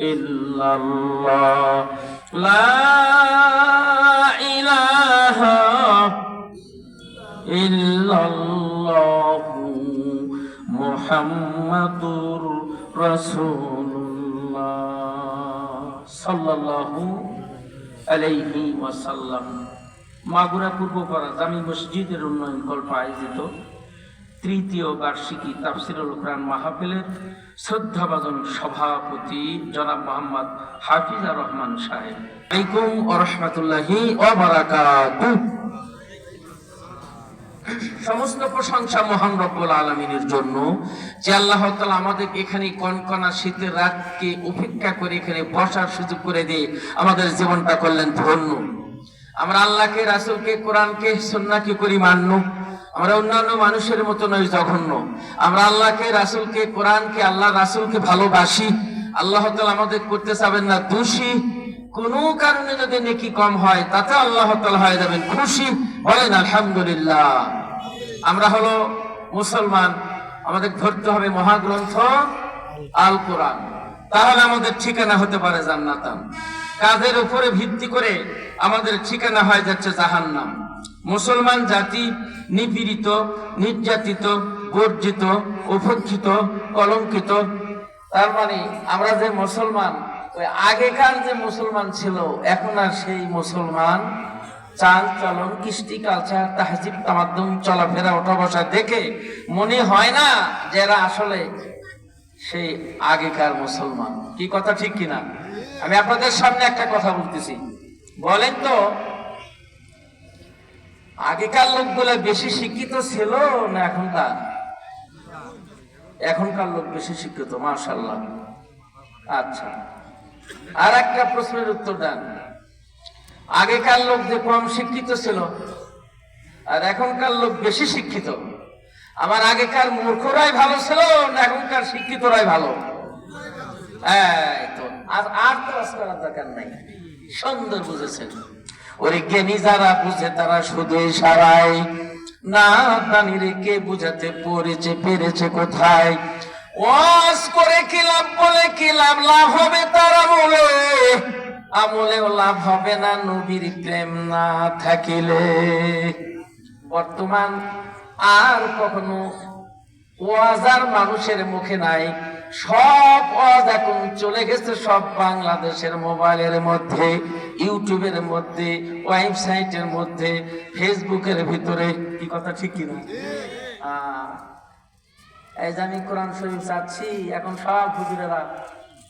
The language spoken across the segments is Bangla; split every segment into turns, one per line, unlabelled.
إلا الله لا إله إلا الله محمد رسول الله صلى الله عليه وسلم মাগুরা পূর্বপাড়া জামি মসজিদের উন্নয়ন কল্প আয়োজিত তৃতীয় বার্ষিকী তাফসিরুল কোরআন মাহফিলের শ্রদ্ধাভাজন সভাপতি জনাব মোহাম্মদ হাফিজা রহমান সাহেব। আলাইকুম বারাকাতুহু সমস্ত প্রশংসা মহান রব্বুল আলমিনের জন্য যে আল্লাহ তাআলা আমাদের এখানে কনকনা শীতের রাতকে উপেক্ষা করে এখানে বসার সুযোগ করে দিয়ে আমাদের জীবনটা করলেন ধন্য। আমরা আল্লাহকে, রাসূলকে, কোরআনকে, সুন্নাহকে করি মান্য। আমরা অন্যান্য মানুষের মতো নয় জঘন্য। আমরা আল্লাহকে, রাসূলকে, কোরআনকে, আল্লাহ রাসূলকে ভালোবাসি। আল্লাহ আমাদের করতে চাবেন না, দোষী। কোনো কারণে যদি নেকি কম হয়, তাতে আল্লাহ হয়ে যাবেন খুশি। বলেন, আলহামদুলিল্লাহ। আমরা হলো মুসলমান। আমাদের ধরতে হবে মহাগ্রন্থ আল কোরআন তাহলে আমাদের ঠিকানা হতে পারে জান্নাতাম কাজের উপরে ভিত্তি করে আমাদের ঠিকানা হয়ে যাচ্ছে জাহান্নাম। মুসলমান জাতি নিপীড়িত, নির্যাতিত, গর্জিত, উপেক্ষিত, কলঙ্কিত। তার মানে আমরা যে মুসলমান, ওই আগেকার যে মুসলমান ছিল, এখন আর সেই মুসলমান চাল, চলন, কৃষ্টি, কালচার, তাহজিব, তামাদ্দুম, চলাফেরা ওঠা বসা দেখে মনে হয় না যে এরা আসলে সেই আগেকার মুসলমান। কি কথা ঠিক কিনা? আমি আপনাদের সামনে একটা কথা বলতেছি। বলেন তো আগেকার লোকগুলো বেশি শিক্ষিত ছিল না এখনকার? এখনকার লোক বেশি শিক্ষিত মাশাল্লাহ আচ্ছা। আর একটা প্রশ্নের উত্তর দেন। আগেকার লোক যে কম শিক্ষিত ছিল, আর এখনকার লোক বেশি শিক্ষিত। আমার আগেকার মূর্খরাই ভালো ছিল, না এখনকার শিক্ষিতরাই ভালো? আর আর তো আজ করার দরকার নাই। সুন্দর বুঝেছেন। ওরে জ্ঞানী যারা বুঝে তারা শুধু ইশারায়। না জানি রে কে বুঝাতে পড়েছে পেরেছে কোথায়? ওয়াজ করে কি লাভ বলে, কি লাভ? লাভ হবে তার আমলে। আমলেও লাভ হবে না, নবীর প্রেম না থাকিলে। বর্তমান আর কখনো ওয়াজার মানুষের মুখে নাই। সব ওয়াজ এখন চলে গেছে সব বাংলাদেশের মোবাইলের মধ্যে, ইউটিউবের মধ্যে, ওয়েবসাইটের মধ্যে, ফেসবুকের ভিতরে। কি কথা, ঠিক কিনা? এই যে আমি কোরআন শরীফ চাচ্ছি, এখন সব হুজুরেরা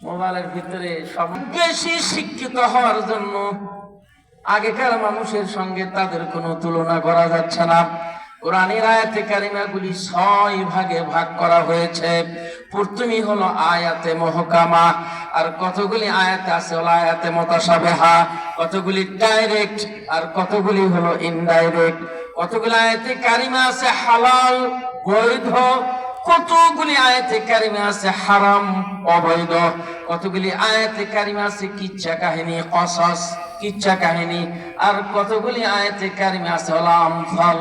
মোবাইলের ভিতরে সব বেশি শিক্ষিত হওয়ার জন্য আগেকার মানুষের সঙ্গে তাদের কোনো তুলনা করা যাচ্ছে না। কোরআনের আয়াতে কারিমাগুলি ছয় ভাগে ভাগ করা হয়েছে। প্রথমেই হলো আয়াতে মহকামা, আর কতগুলি আয়াতে আছে? হলো আয়াতে মতাসাবেহা কতগুলি ডাইরেক্ট, আর কতগুলি হলো ইনডাইরেক্ট। কতগুলি আয়াতে কারিমা আছে? হালাল, বৈধ, কতগুলি আয়াতে কারিমা আছে? হারাম, অবৈধ। কতগুলি আয়াতে কারিমা আছে? কিচ্ছা কাহিনী, কসস, কিচ্ছা কাহিনী। আর কতগুলি আয়াতে কারিমা আছে? হলো আমফাল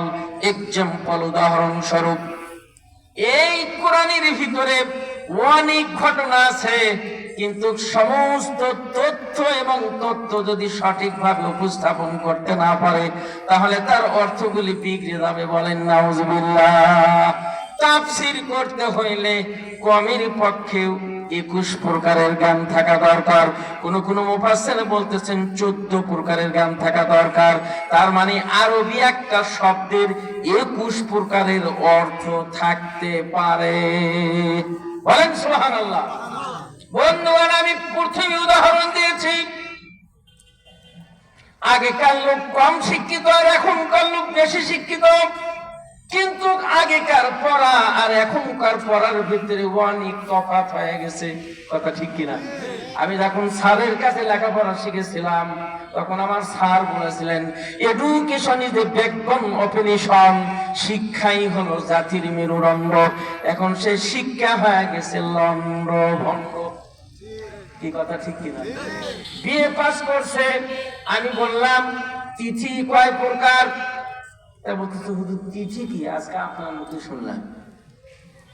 এক্সাম্পল উদাহরণ স্বরূপ এই কোরআনের ভিতরে অনেক ঘটনা আছে, কিন্তু সমস্ত তথ্য এবং তথ্য যদি সঠিকভাবে উপস্থাপন করতে না পারে, তাহলে তার অর্থগুলি বিগড়ে যাবে বলেন নাউজুবিল্লাহ। তাফসির করতে হইলে কমের পক্ষেও একুশ প্রকারের গান থাকা দরকার। কোন কোন মুফাসসির বলতেছেন, চোদ্দ প্রকারের গান থাকা দরকার। তার মানে আরবি একটা শব্দের একুশ প্রকারের অর্থ থাকতে পারে। বলেন, সুবহানাল্লাহ। বন্ধুগণ, আমি প্রথমে উদাহরণ দিয়েছি। আগেকার লোক কম শিক্ষিত, আর এখনকার লোক বেশি শিক্ষিত। কিন্তু আগেকার পড়া আর এখনকার পড়ার ভিতরে অনেক তফাৎ হয়ে গেছে। কথা ঠিক কিনা? আমি যখন স্যারের কাছে লেখাপড়া শিখেছিলাম, তখন আমার স্যার বলেছিলেন education is a backbone of a nation শিক্ষাই হলো জাতির মেরুদণ্ড। এখন সে শিক্ষা হয়ে গেছে লন্ড ভণ্ড কি কথা ঠিক কিনা? বিএ পাস করছে। আমি বললাম তিথি কয় প্রকার? বলতেছে হুজুর আজকে আপনার শুনলাম।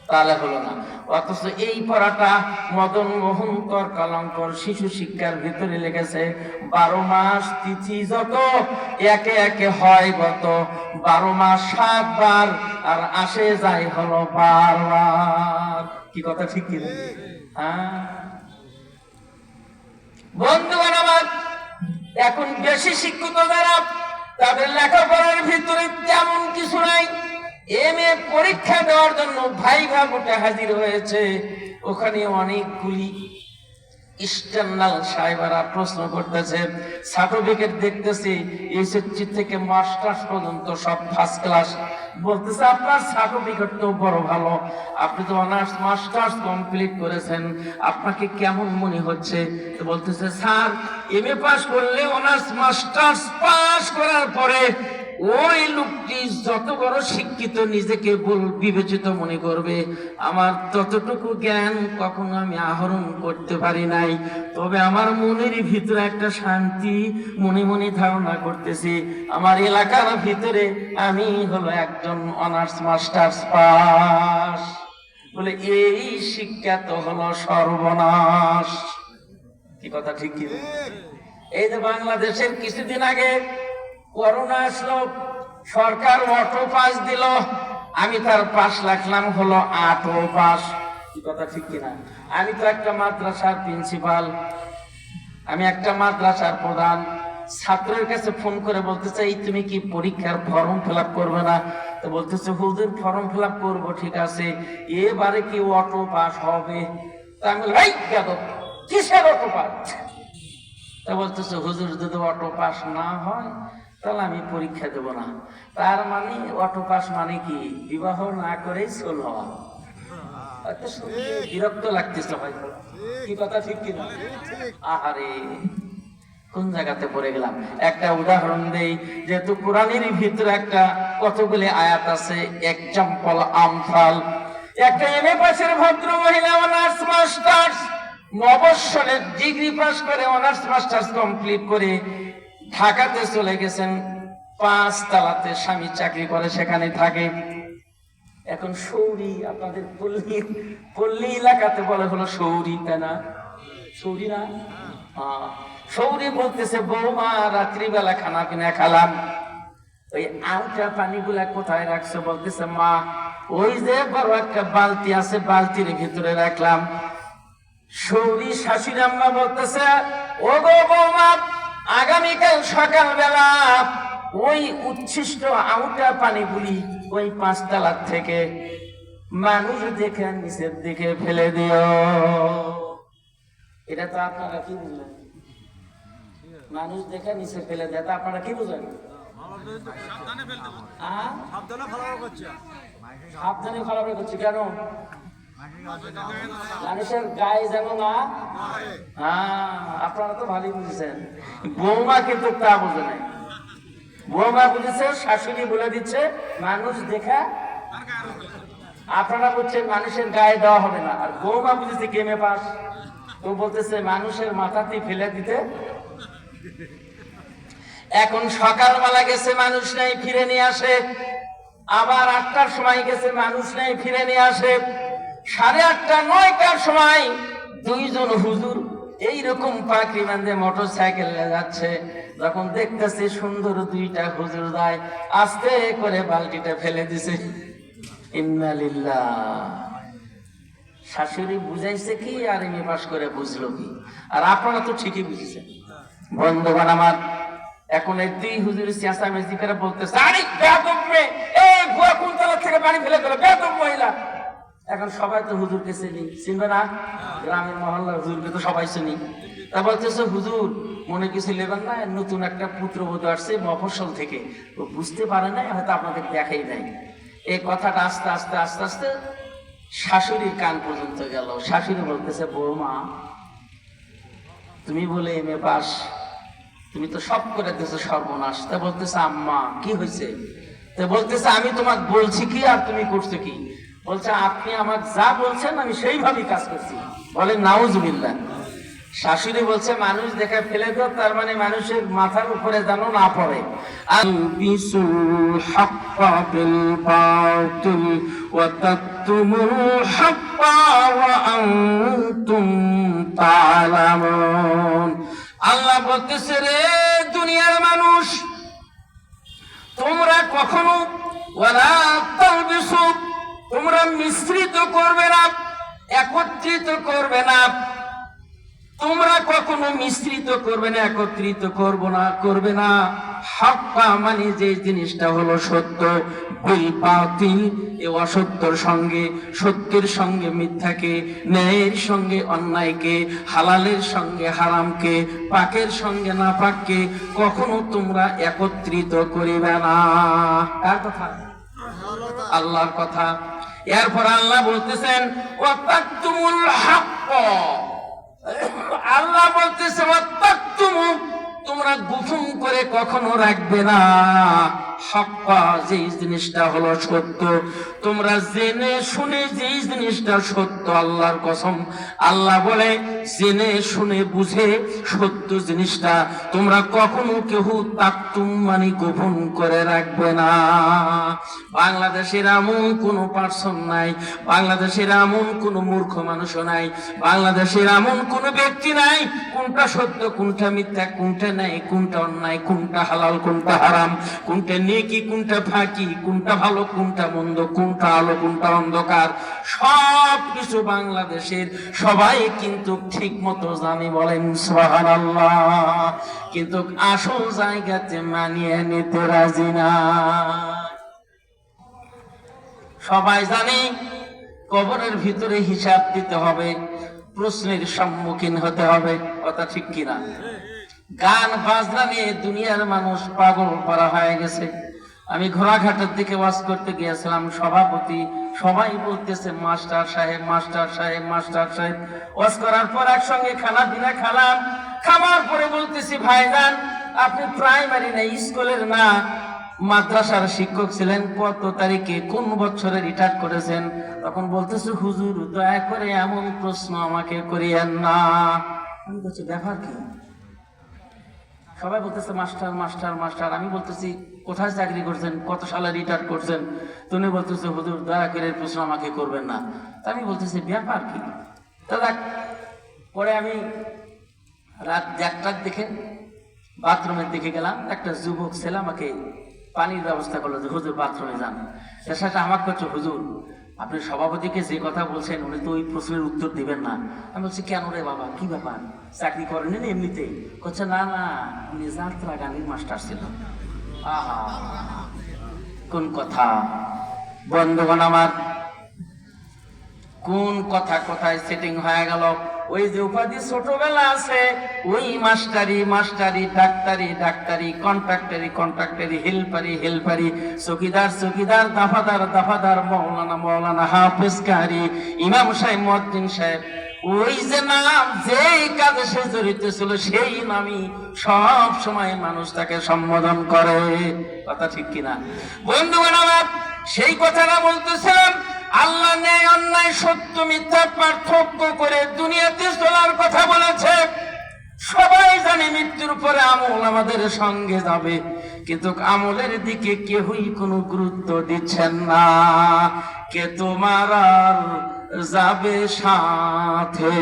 তাহলে হলো না। অথচ এই পড়াটা মদন মোহন কর কলঙ্কর শিশু শিক্ষার ভিতরে লেগেছে বারো মাস তিথি যত, একে একে হয় গত। বারো মাস সাতবার, আর আসে যায় হলো বারবার। কি কথা ঠিক কি? হ্যাঁ? বন্ধুগণ আমার, এখন বেশি শিক্ষিত যারা তাদের লেখাপড়ার ভিতরে তেমন কিছু নাই। এম এ পরীক্ষা দেওয়ার জন্য ভাই ভাবটা হাজির হয়েছে। ওখানে অনেকগুলি ইস্টার্নাল সাহেবারা প্রশ্ন করতেছে, সার্টিফিকেট দেখতেছি, এসএসসি থেকে মাস্টার্স পর্যন্ত সব ফার্স্ট ক্লাস বলতেছে, আপনার সার্টিফিকেট তো বড় ভালো। আপনি তো অনার্স, মাস্টার্স কমপ্লিট করেছেন। আপনাকে কেমন মনে হচ্ছে? তো বলতেছে, স্যার এম এ পাস করলে অনার্স, মাস্টার্স পাস করার পরে ওই লোকটি যত বড় শিক্ষিত নিজেকে বল বিবেচিত মনে করবে আমার ততটুকু জ্ঞান কখনো আমি আহরণ করতে পারি নাই। তবে আমার মনের ভিতরে একটা শান্তি মনে মনে ধারণা করতেছি আমার এলাকার ভিতরে আমি হলো একজন অনার্স মাস্টার্স পাস। বলে এই শিক্ষা তো হলো সর্বনাশ। কি কথা ঠিক কি? এই যে বাংলাদেশের কিছুদিন আগে করোনা আসলো সরকার অটো পাস দিল আমি তার পাশ রাখলাম হলো আটো পাস কথা ঠিক কিনা? আমি তো একটা মাদ্রাসার প্রিন্সিপাল আমি একটা মাদ্রাসার প্রধান। ছাত্রের কাছে ফোন করে বলতে চাই তুমি কি পরীক্ষার ফর্ম ফিল করবে না? তো বলতেছে হুজুর ফর্ম ফিল করব ঠিক আছে। এবারে কি অটো পাস হবে? তা আমি "এই যাদব, কিসের অটো পাস তা বলতেছে হুজুর যদি অটো পাস না হয় তাহলে আমি পরীক্ষা দেব না। তার মানে অটো পাস মানে কি? বিবাহ না করেই চল হওয়া। বিরক্ত লাগতেছে হয়তো কি কথা, ঠিক কিনা আহারে, কোন জায়গাতে পড়ে গেলাম? একটা উদাহরণ দেই, যেহেতু কোরআনের ভিতরে একটা কতগুলি আয়াত আছে এক্সাম্পল আমফাল। একটা এমএ পাশের ভদ্র মহিলা অনার্স মাস্টার্স মবসরের ডিগ্রি পাস করে অনার্স মাস্টার্স কমপ্লিট করে ঢাকাতে চলে গেছেন, পাঁচ তালাতে স্বামী চাকরি করে, সেখানে থাকে। এখন সৌরি আপনাদের পল্লী পল্লী এলাকাতে বলে হলো সৌরি তাই না? সৌরি না। সৌরি বলতেছে, বৌমা, রাত্রিবেলা খানা পিনা খালাম। ওই আউটা পানিগুলা কোথায় রাখছো? বলতেছে, মা, ওই যে বড় একটা বালতি আছে, বালতির ভিতরে রাখলাম। সৌরি শাশুড়ি আম্মা বলতেছে ও গো বৌমা আগামীকাল সকালবেলা ওই উচ্ছিষ্ট আউটা পানিগুলি ওই পাঁচতলার থেকে মানুষ দেখে নিচের দিকে ফেলে দিও। এটা তো আপনারা কি বুঝলেন? মানুষ দেখে নিচে ফেলে দেয় তা আপনারা কি বুঝলেন? সাবধানে ফলাফল করছি কেন? মানুষের গায়ে যেন না হ্যাঁ আপনারা তো ভালোই বুঝেছেন। বৌমা কিন্তু তা বুঝে নাই। বৌমা বুঝেছে, শাশুড়ি বলে দিচ্ছে, মানুষ দেখা আপনারা বলছেন মানুষের গায়ে দেওয়া হবে না। আর বৌমা বুঝেছে গেমে পাস? তো বলতেছে, মানুষের মাথাতে ফেলে দিতে। এখন সকালবেলা গেছে, মানুষ নেই, ফিরে নিয়ে আসে। আবার আটটার সময় গেছে, মানুষ নেই, ফিরে নিয়ে আসে। সাড়ে আটটা, নয়টার সময় দুইজন হুজুর এইরকম পাখি বান্ধে মোটর সাইকেল যাচ্ছে। যখন দেখতেছে সুন্দর দুইটা হুজুর দায় আস্তে করে বালতিটা ফেলে দিছে। ইন্নালিল্লাহ। শাশুড়ি বুঝাইছে কি আর এমনি পাস করে বুঝলো কি? আর আপনারা তো ঠিকই বুঝেছেন। বন্ধুগণ আমার, এখন এই দুই হুজুর চেঁচামেচি করে বলতেছে, আরে বেয়াদব মেয়ে, এই বুয়া কোন তলা থেকে পানি ফেলে দিল বেয়াদব মহিলা। এখন সবাই তো হুজুরকে চিনি। চিনবে না? গ্রামের মহল্লার হুজুরকে তো সবাই চিনি। তা বলতেছে, হুজুর, মনে কিছু নেবেন না নতুন একটা পুত্রবধূ আসছে মফস্বল থেকে। ও বুঝতে পারে না হয়তো আপনাদের দেখাই নাই। এই কথাটা আস্তে আস্তে আস্তে আস্তে শাশুড়ির কান পর্যন্ত গেল। শাশুড়ি বলতেছে, বৌমা, তুমি বলে এম এ পাস। তুমি তো সব করে দিয়েছ সর্বনাশ। তা বলতেছে, আম্মা, কি হয়েছে? তা বলতেছে, আমি তোমাকে বলছি কি আর তুমি করছ কি? বলছে, আপনি আমার যা বলছেন, আমি সেইভাবেই কাজ করছি। বলে নাউজবিল্লা শাশুড়ি বলছে, মানুষ দেখে ফেলে তো তার মানে মানুষের মাথার উপরে যেন না পড়ে। আল্লাহ বলতেছে, রে দুনিয়ার মানুষ, তোমরা কখনো ওরা তালবিসুক তোমরা মিশ্রিত করবে না, একত্রিত করবে না। তোমরা কখনো মিশ্রিত করবে না, একত্রিত করব না, করবে না। হাক্কা মানে যে জিনিসটা হলো সত্য, বিল বাতিল, এ অসত্যর সঙ্গে, সত্যের সঙ্গে মিথ্যাকে, ন্যায়ের সঙ্গে অন্যায়কে, হালালের সঙ্গে হারামকে, পাকের সঙ্গে না পাককে কখনো তোমরা একত্রিত করিবে না। কার কথা? আল্লাহর কথা। এরপর আল্লাহ বলতেছেন আল্লাহ বলতেছে তোমরা গোপন করে কখনো রাখবে না। যে জিনিসটা হলো সত্য। তোমরা জেনে শুনে যে জিনিসটা সত্য, আল্লাহর কসম। আল্লাহ বলে, জেনে শুনে বুঝে সত্য জিনিসটা তোমরা কখনো কেউ তাকতুম মানে গোপন করে রাখবে না। বাংলাদেশের এমন কোনো পার্সন নাই, বাংলাদেশের এমন কোনো মূর্খ মানুষও নাই, বাংলাদেশের এমন কোনো ব্যক্তি নাই কোনটা সত্য, কোনটা মিথ্যা, কোনটা নাই কোনটা অন্যায়, কোনটা হালাল, কোনটা হারাম, কোনটা নেকি, কোনটা ফাঁকি, কোনটা ভালো, কোনটা মন্দ, কোনটা আলো, কোনটা অন্ধকার সব কিছু বাংলাদেশের সবাই কিন্তু ঠিক মতো জানি বলেন, সুবহানাল্লাহ। কিন্তু আসল জায়গাতে মানিয়ে নিতে রাজি না। সবাই জানি কবরের ভিতরে হিসাব দিতে হবে। প্রশ্নের সম্মুখীন হতে হবে, কথা ঠিক কিনা? গান, বাজনা নিয়ে দুনিয়ার মানুষ পাগল করা হয়ে গেছে। আমি ঘোড়াঘাটের দিকে ওয়াজ করতে গিয়েছিলাম, সভাপতি সবাই বলতেছে, মাস্টার সাহেব মাস্টার সাহেব মাস্টার সাহেব। ওয়াজ করার পর একসঙ্গে খানা পিনা খালাম, খাওয়ার পরে বলতেছি, ভাইজান, আপনি প্রাইমারি না স্কুলের না। মাদ্রাসার শিক্ষক ছিলেন, কত তারিখে, কোন বছরে রিটায়ার করেছেন? তখন বলতেছে, হুজুর, দয়া করে এমন প্রশ্ন আমাকে করিয়েন না। আমি বলছি, ব্যাপার কি? সবাই বলতেছে, মাস্টার মাস্টার মাস্টার। আমি বলতেছি, কোথায় চাকরি করছেন? কত সালে রিটায়ার করছেন? তুমি বলতেছে, হুজুর, দয়া করে প্রশ্ন আমাকে করবেন না। আমি বলতেছি, ব্যাপার কি? দাদা পরে আমি রাত একটার দিকে বাথরুমের দিকে গেলাম। একটা যুবক ছেলে আমাকে পানির ব্যবস্থা করল যে, হুজুর, বাথরুমে যান। তার সাথে আমাকে করছে হুজুর, আপনি সভাপতিকে যে কথা বলছেন, উনি তো ওই প্রশ্নের উত্তর দিবেন না। আমি বলছি, কেন রে বাবা? কি ব্যাপার? চাকরি করেন এমনিতেই করছে না না, উনি যাত্রা গানের মাস্টার ছিল। আহা, কোন কথা? বন্ধুগণ আমার, কোন কথা কোথায় সেটিং হয়ে গেল? ওই যে উপাধি ছোটবেলা আছে, ওই মাস্টারি মাস্টারি, ডাক্তারি ডাক্তারি, কন্ট্রাক্টারি কন্ট্রাক্টারি, হেল্পারি হেল্পারি, চকিদার চকিদার, দাফাদার দাফাদার, মৌলানা মৌলানা হাফেজ কারি ইমাম সাহেব মদ্দিন সাহেব। ওই যে নাম, যেই কাজে সে জড়িত ছিল, সেই নামই সব সময় মানুষ তাকে সম্বোধন করে। কথা ঠিক কিনা? বন্ধুগণ আমার, সেই কথাটা বলতেছিলাম আল্লাহ ন্যায় অন্যায়, সত্য, মিথ্যা, পার্থক্য করে দুনিয়াতে চলার কথা বলেছে। সবাই জানে মৃত্যুর পরে আমল আমাদের সঙ্গে যাবে, কিন্তু আমলের দিকে কেউই কোনো গুরুত্ব দিচ্ছেন না। কে তোমার আর যাবে সাথে?